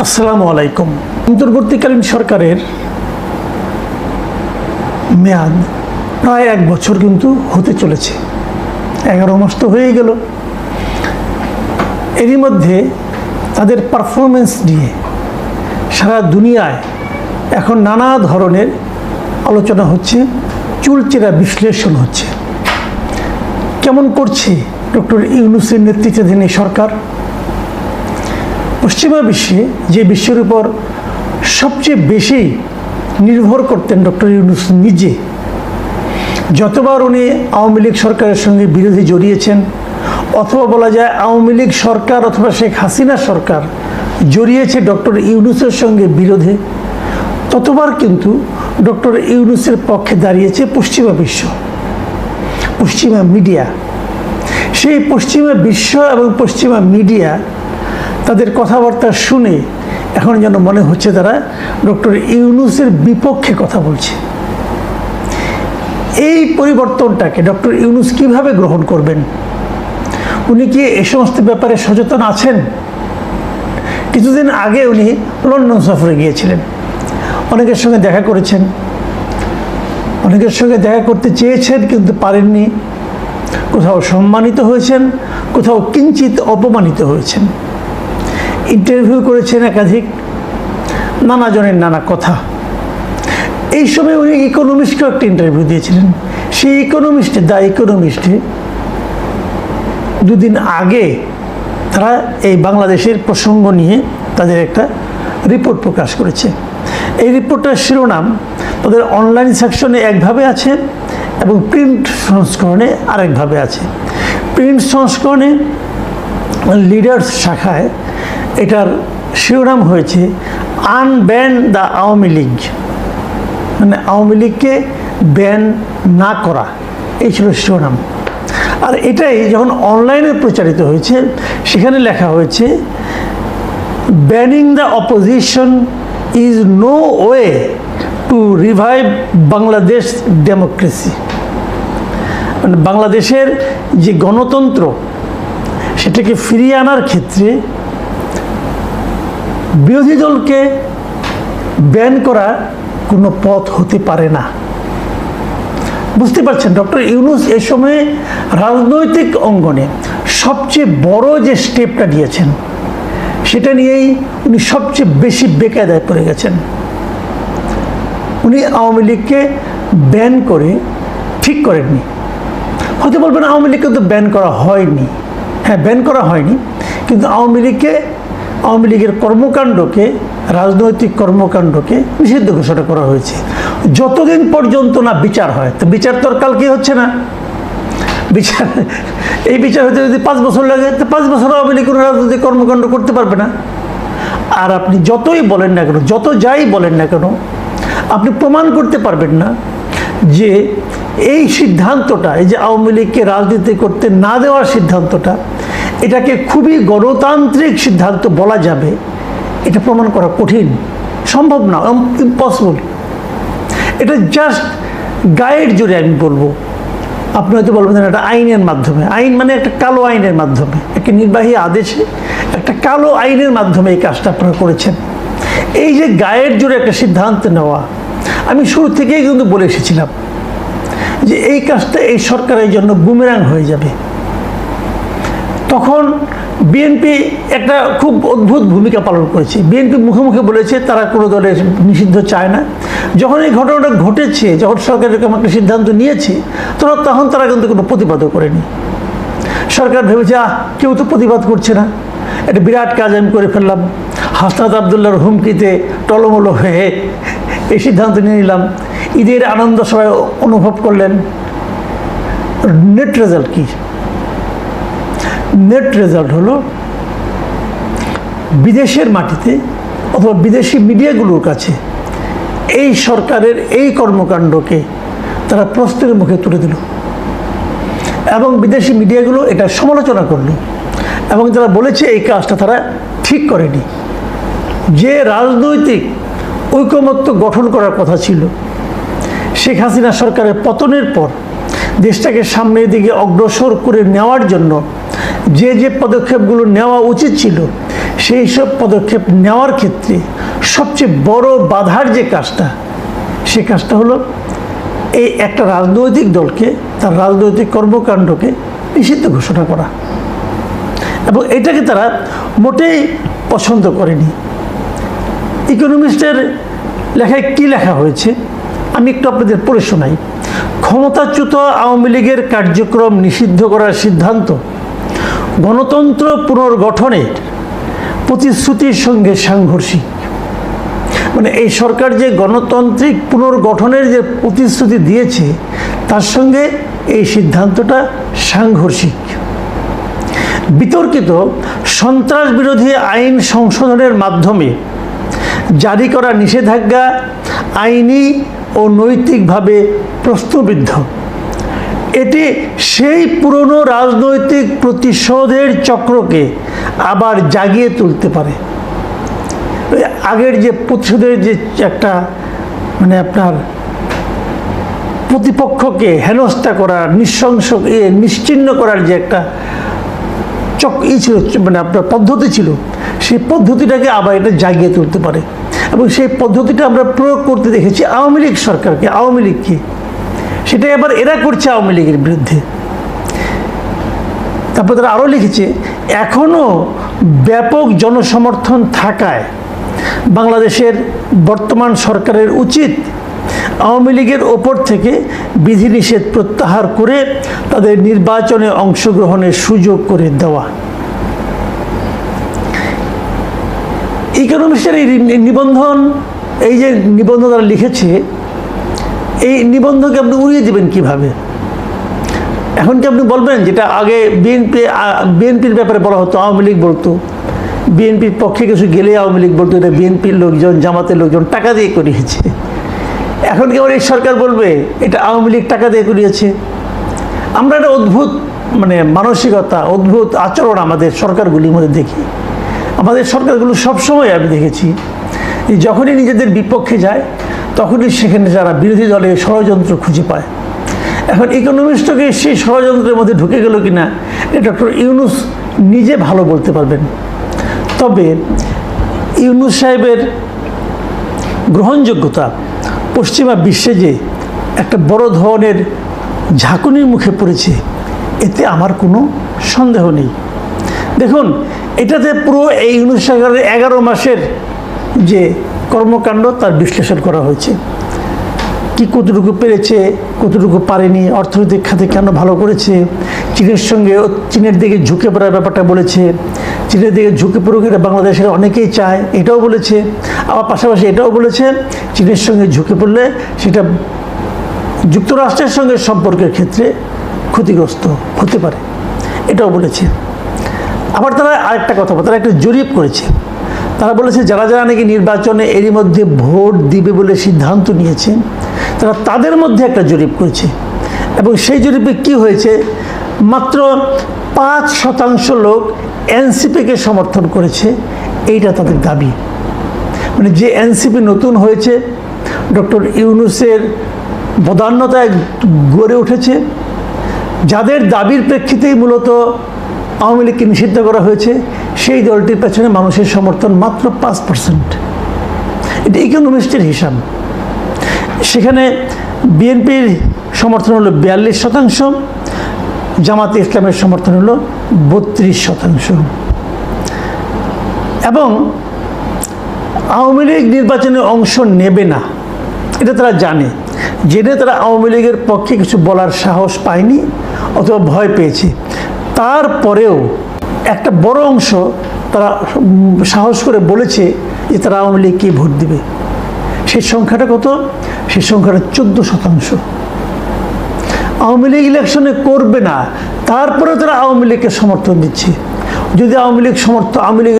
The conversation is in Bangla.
আসসালামু আলাইকুম। অন্তর্বর্তীকালীন সরকারের মেয়াদ প্রায় এক বছর কিন্তু হতে চলেছে। এগারো মাস তো হয়ে গেল। এরই মধ্যে তাদের পারফরমেন্স নিয়ে সারা দুনিয়ায় এখন নানা ধরনের আলোচনা হচ্ছে, চুলচেরা বিশ্লেষণ হচ্ছে। কেমন করছে ডক্টর ইউনুসের নেতৃত্বাধীন এই সরকার? পশ্চিমা বিশ্বে যে বিশ্বের উপর সবচেয়ে বেশি নির্ভর করতেন ডক্টর ইউনুস নিজে, যতবার উনি আওয়ামী লীগ সরকারের সঙ্গে বিরোধী জড়িয়েছেন, অথবা বলা যায় আওয়ামী লীগ সরকার অথবা শেখ হাসিনা সরকার জড়িয়েছে ডক্টর ইউনুসের সঙ্গে বিরোধে, ততবার কিন্তু ডক্টর ইউনুসের পক্ষে দাঁড়িয়েছে পশ্চিমা বিশ্ব, পশ্চিমা মিডিয়া। সেই পশ্চিমা বিশ্ব এবং পশ্চিমা মিডিয়া তাদের কথাবার্তা শুনে এখন যেন মনে হচ্ছে তারা ডক্টর ইউনুসের বিপক্ষে কথা বলছে। এই পরিবর্তনটাকে ডক্টর ইউনুস কীভাবে গ্রহণ করবেন? উনি কি এ সমস্ত ব্যাপারে সচেতন আছেন? কিছুদিন আগে উনি লন্ডন সফরে গিয়েছিলেন। অনেকের সঙ্গে দেখা করেছেন। অনেকের সঙ্গে দেখা করতে চেয়েছেন কিন্তু পারেননি। কোথাও সম্মানিত হয়েছেন, কোথাও কিঞ্চিত অপমানিত হয়েছেন। ইন্টারভিউ করেছেন একাধিক নানা জনের নানা কথা। এই সময় উনি ইকোনমিস্টকেও একটা ইন্টারভিউ দিয়েছিলেন। সেই ইকোনমিস্টে দ্য ইকোনমিস্টে দুদিন আগে তারা এই বাংলাদেশের প্রসঙ্গ নিয়ে তাদের একটা রিপোর্ট প্রকাশ করেছে। এই রিপোর্টটার শিরোনাম তাদের অনলাইন সেকশনে একভাবে আছে এবং প্রিন্ট সংস্করণে আরেকভাবে আছে। প্রিন্ট সংস্করণে লিডার্স শাখায় এটার শিরোনাম হয়েছে আনব্যান দ্য আওয়ামী লীগ। মানে আওয়ামী লীগকে ব্যান না করা, এই ছিল শিরোনাম। আর এটাই যখন অনলাইনে প্রচারিত হয়েছে, সেখানে লেখা হয়েছে banning the opposition is no way to revive Bangladesh democracy মানে বাংলাদেশের যে গণতন্ত্র, সেটাকে ফিরিয়ে আনার ক্ষেত্রে বিরোধী দলকে ব্যান করার কোনো পথ হতে পারে না। বুঝতে পারছেন, ডক্টর ইউনুস এ সময়ে রাজনৈতিক অঙ্গনে সবচেয়ে বড় যে স্টেপটা নিয়েছেন, সেটা নিয়েই উনি সবচেয়ে বেশি বেকায়দায় পড়ে গেছেন। উনি আওয়ামী লীগকে ব্যান করে ঠিক করেননি। হয়তো বলবেন আওয়ামী লীগকে তো ব্যান করা হয়নি। হ্যাঁ ব্যান করা হয়নি, কিন্তু আওয়ামী লীগকে আওয়ামী লীগের কর্মকাণ্ডকে, রাজনৈতিক কর্মকাণ্ডকে নিষিদ্ধ ঘোষণা করা হয়েছে। যতদিন পর্যন্ত না বিচার হয়, তো বিচার তো কাল কি হচ্ছে না। বিচার, এই বিচার হতে যদি পাঁচ বছর লাগে, তো পাঁচ বছর আওয়ামী লীগ কোনো রাজনৈতিক কর্মকাণ্ড করতে পারবে না। আর আপনি যতই বলেন না কেন, যত যাই বলেন না কেন, আপনি প্রমাণ করতে পারবেন না যে এই সিদ্ধান্তটা, এই যে আওয়ামী লীগকে রাজনীতি করতে না দেওয়ার সিদ্ধান্তটা এটাকে খুবই গণতান্ত্রিক সিদ্ধান্ত বলা যাবে। এটা প্রমাণ করা কঠিন। সম্ভব না ইম্পসিবল এটা জাস্ট গাইড জুড়ে আমি বলব। আপনি হয়তো বলবেন, এটা আইনের মাধ্যমে। আইন মানে একটা কালো আইনের মাধ্যমে। একটা নির্বাহী আদেশে একটা কালো আইনের মাধ্যমে এই কাজটা আপনারা করেছেন। এই যে গায়ের জোরে একটা সিদ্ধান্ত নেওয়া, আমি শুরু থেকেই কিন্তু বলে এসেছিলাম যে এই কাজটা এই সরকারের জন্য বুমেরাং হয়ে যাবে। তখন বিএনপি একটা খুব অদ্ভুত ভূমিকা পালন করেছে। বিএনপি মুখে মুখে বলেছে তারা কোনো দলের নিষিদ্ধ চায় না। যখন এই ঘটনাটা ঘটেছে, যখন সরকার এরকম একটা সিদ্ধান্ত নিয়েছে, তখন তখন তারা কিন্তু কোনো প্রতিবাদও করেনি। সরকার ভেবেছে, আহ, কেউ তো প্রতিবাদ করছে না। একটা বিরাট কাজ আমি করে ফেললাম। হাসনাত আবদুল্লাহর হুমকিতে টলমলো হয়ে এই সিদ্ধান্ত নিয়ে নিলাম। ঈদের আনন্দ সবাই অনুভব করলেন। নেট রেজাল্ট কী? নেট রেজাল্ট হলো বিদেশের মাটিতে অথবা বিদেশি মিডিয়াগুলোর কাছে এই সরকারের এই কর্মকাণ্ডকে তারা প্রশ্নের মুখে তুলে দিল। এবং বিদেশি মিডিয়াগুলো এটা সমালোচনা করল এবং তারা বলেছে এই কাজটা তারা ঠিক করেনি। যে রাজনৈতিক ঐকমত্য গঠন করার কথা ছিল, শেখ হাসিনা সরকারের পতনের পর দেশটাকে সামনের দিকে অগ্রসর করে নেওয়ার জন্য যে যে পদক্ষেপগুলো নেওয়া উচিত ছিল, সেই সব পদক্ষেপ নেওয়ার ক্ষেত্রে সবচেয়ে বড় বাধার যে কাজটা, সে কাজটা হলো এই একটা রাজনৈতিক দলকে, তার রাজনৈতিক কর্মকাণ্ডকে নিষিদ্ধ ঘোষণা করা। এবং এটাকে তারা মোটেই পছন্দ করেনি। ইকোনমিস্টের লেখায় কি লেখা হয়েছে, আমি একটু আপনাদের পড়ে শোনাই। ক্ষমতাচ্যুত আওয়ামী লীগের কার্যক্রম নিষিদ্ধ করার সিদ্ধান্ত গণতন্ত্র পুনর্গঠনের প্রতিশ্রুতির সঙ্গে সাংঘর্ষিক। মানে এই সরকার যে গণতান্ত্রিক পুনর্গঠনের যে প্রতিশ্রুতি দিয়েছে, তার সঙ্গে এই সিদ্ধান্তটা সাংঘর্ষিক। বিতর্কিত সন্ত্রাস বিরোধী আইন সংশোধনের মাধ্যমে জারি করা নিষেধাজ্ঞা আইনি ও নৈতিকভাবে প্রশ্নবিদ্ধ। এটি সেই পুরনো রাজনৈতিক প্রতিশোধের চক্রকে আবার জাগিয়ে তুলতে পারে। আগের যে প্রতিশোধের যে একটা মানে আপনার প্রতিপক্ষকে হেনস্থা করার নৃশংস এ নিশ্চিহ্ন করার যে একটা চক ই ছিল মানে আপনার পদ্ধতি ছিল, সেই পদ্ধতিটাকে আবার এটা জাগিয়ে তুলতে পারে। এবং সেই পদ্ধতিটা আমরা প্রয়োগ করতে দেখেছি আওয়ামী লীগ সরকারকে। আওয়ামী লীগকে সেটাই আবার এরা করছে আওয়ামী লীগের বিরুদ্ধে। তারপর তারা আরও লিখেছে এখনও ব্যাপক জনসমর্থন থাকায় বাংলাদেশের বর্তমান সরকারের উচিত আওয়ামী লীগের ওপর থেকে বিধিনিষেধ প্রত্যাহার করে তাদের নির্বাচনে অংশগ্রহণের সুযোগ করে দেওয়া। ইকোনমিক্সের এই নিবন্ধন, এই যে নিবন্ধ তারা লিখেছে এই নিবন্ধকে আপনি উড়িয়ে দেবেন কীভাবে? এখন কি আপনি বলবেন যেটা আগে বিএনপি বিএনপির ব্যাপারে বলা হতো, আওয়ামী লীগ বলতো। বিএনপির পক্ষে কিছু গেলে আওয়ামী লীগ বলতো, এটা বিএনপির লোকজন, জামাতের লোকজন টাকা দিয়ে করিয়েছে। এখন কি এই সরকার বলবে, এটা আওয়ামী লীগ টাকা দিয়ে করিয়েছে? আমরা একটা অদ্ভুত মানে মানসিকতা, অদ্ভুত আচরণ আমাদের সরকারগুলির মধ্যে দেখি। আমাদের সরকারগুলো সবসময় আমি দেখেছি যখনই নিজেদের বিপক্ষে যায়, তখনই সেখানে যারা বিরোধী দলে ষড়যন্ত্র খুঁজে পায়। এখন ইকোনমিস্টকে সেই ষড়যন্ত্রের মধ্যে ঢুকে গেল কিনা এটা ডক্টর ইউনুস নিজে ভালো বলতে পারবেন। তবে ইউনুস সাহেবের গ্রহণযোগ্যতা পশ্চিমা বিশ্বে যে একটা বড় ধরনের ঝাঁকুনির মুখে পড়েছে, এতে আমার কোনো সন্দেহ নেই। দেখুন, এটাতে পুরো এই ইউনুস সরকারের এগারো মাসের যে কর্মকাণ্ড তার বিশ্লেষণ করা হয়েছে। কি কতটুকু পেরেছে, কতটুকু পারেনি, অর্থনৈতিক খাতে কেন ভালো করেছে, চীনের সঙ্গে চীনের দিকে ঝুঁকে পড়ার ব্যাপারটা বলেছে, চীনের দিকে ঝুঁকে পড়ুক এটা বাংলাদেশের অনেকেই চায়, এটাও বলেছে, আবার পাশাপাশি এটাও বলেছে, চীনের সঙ্গে ঝুঁকে পড়লে সেটা যুক্তরাষ্ট্রের সঙ্গে সম্পর্কের ক্ষেত্রে ক্ষতিগ্রস্ত হতে পারে, এটাও বলেছে। আবার তারা আরেকটা কথা বলে, তারা একটা জরিপ করেছে। তারা বলেছে, যারা যারা নাকি নির্বাচনে এরই মধ্যে ভোট দিবে বলে সিদ্ধান্ত নিয়েছে, তারা তাদের মধ্যে একটা জরিপ করেছে। এবং সেই জরিপে কি হয়েছে? মাত্র পাঁচ শতাংশ লোক এনসিপিকে সমর্থন করেছে, এইটা তাদের দাবি। মানে যে এনসিপি নতুন হয়েছে, ডক্টর ইউনুসের বদান্যতায় গড়ে উঠেছে, যাদের দাবির প্রেক্ষিতেই মূলত আওয়ামী লীগকে নিষিদ্ধ করা হয়েছে, সেই দলটির পেছনে মানুষের সমর্থন মাত্র পাঁচ পার্সেন্ট এটা ইকোনমিস্টের হিসাব। সেখানে বিএনপির সমর্থন হলো বিয়াল্লিশ শতাংশ, জামাতে ইসলামের সমর্থন হলো বত্রিশ শতাংশ। এবং আওয়ামী লীগ নির্বাচনে অংশ নেবে না, এটা তারা জানে। জেনে তারা আওয়ামী লীগের পক্ষে কিছু বলার সাহস পায়নি অথবা ভয় পেয়েছে। তারপরেও একটা বড় অংশ তারা সাহস করে বলেছে যে তারা আওয়ামী লীগকে ভোট দিবে। সেই সংখ্যাটা কত? সেই সংখ্যাটা চোদ্দ শতাংশ। আওয়ামী লীগ ইলেকশনে করবে না তারপরে তারা আওয়ামী লীগকে সমর্থন দিচ্ছে। যদি আওয়ামী লীগ সমর্থন আওয়ামী লীগ